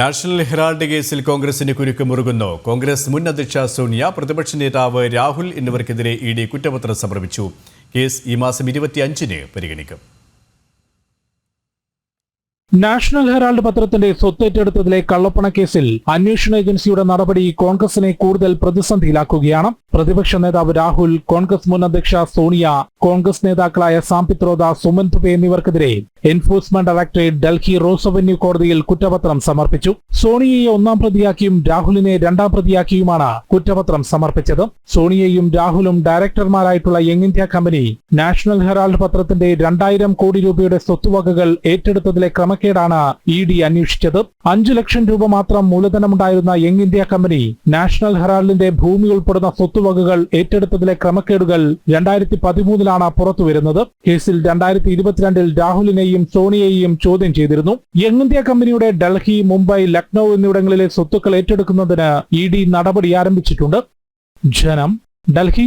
National Herald കേസിൽ കോൺഗ്രസിന് കുരുക്ക് മുറുകുന്നു. കോൺഗ്രസ് മുൻ അധ്യക്ഷ സോണിയ പ്രതിപക്ഷ നേതാവ് രാഹുൽ എന്നിവർക്കെതിരെ ഇ ഡി കുറ്റപത്രം സമർപ്പിച്ചു. കേസ് ഈ മാസം ഇരുപത്തിയഞ്ചിന് പരിഗണിക്കും. നാഷണൽ ഹെറാൾഡ് പത്രത്തിന്റെ സ്വത്തേറ്റെടുത്തതിലെ കള്ളപ്പണ കേസിൽ അന്വേഷണ ഏജൻസിയുടെ നടപടി കോൺഗ്രസിനെ കൂടുതൽ പ്രതിസന്ധിയിലാക്കുകയാണ്. പ്രതിപക്ഷ നേതാവ് രാഹുൽ കോൺഗ്രസ് മുൻ അധ്യക്ഷ സോണിയ കോൺഗ്രസ് നേതാക്കളായ Sam Pitroda Suman Dubey എന്നിവർക്കെതിരെ enforcement directorate Delhi Rose Avenue കോടതിയിൽ കുറ്റപത്രം സമർപ്പിച്ചു. സോണിയയെ ഒന്നാം പ്രതിയാക്കിയും രാഹുലിനെ രണ്ടാം പ്രതിയാക്കിയുമാണ് കുറ്റപത്രം സമർപ്പിച്ചത്. സോണിയയും രാഹുലും ഡയറക്ടർമാരായിട്ടുള്ള Young India company National Herald പത്രത്തിന്റെ രണ്ടായിരം കോടി രൂപയുടെ സ്വത്തുവകകൾ ഏറ്റെടുത്തതിലെ ക്രമക്കേടാണ് ഇ ഡി അന്വേഷിച്ചത്. അഞ്ചു ലക്ഷം രൂപ മാത്രം മൂലധനമുണ്ടായിരുന്ന യങ് ഇന്ത്യ കമ്പനി നാഷണൽ ഹെറാൾഡിന്റെ ഭൂമി ഉൾപ്പെടുന്ന സ്വത്തുവകകൾ ഏറ്റെടുത്തതിലെ ക്രമക്കേടുകൾ രണ്ടായിരത്തി പതിമൂന്നിലാണ് പുറത്തുവരുന്നത്. കേസിൽ രണ്ടായിരത്തി ഇരുപത്തിരണ്ടിൽ രാഹുലിനെയും സോണിയെയും ചോദ്യം ചെയ്തിരുന്നു. യങ് ഇന്ത്യ കമ്പനിയുടെ ഡൽഹി മുംബൈ ലക്നൌ എന്നിവിടങ്ങളിലെ സ്വത്തുക്കൾ ഏറ്റെടുക്കുന്നതിന് ഇ ഡി നടപടി ആരംഭിച്ചിട്ടുണ്ട്. ജനം ഡൽഹി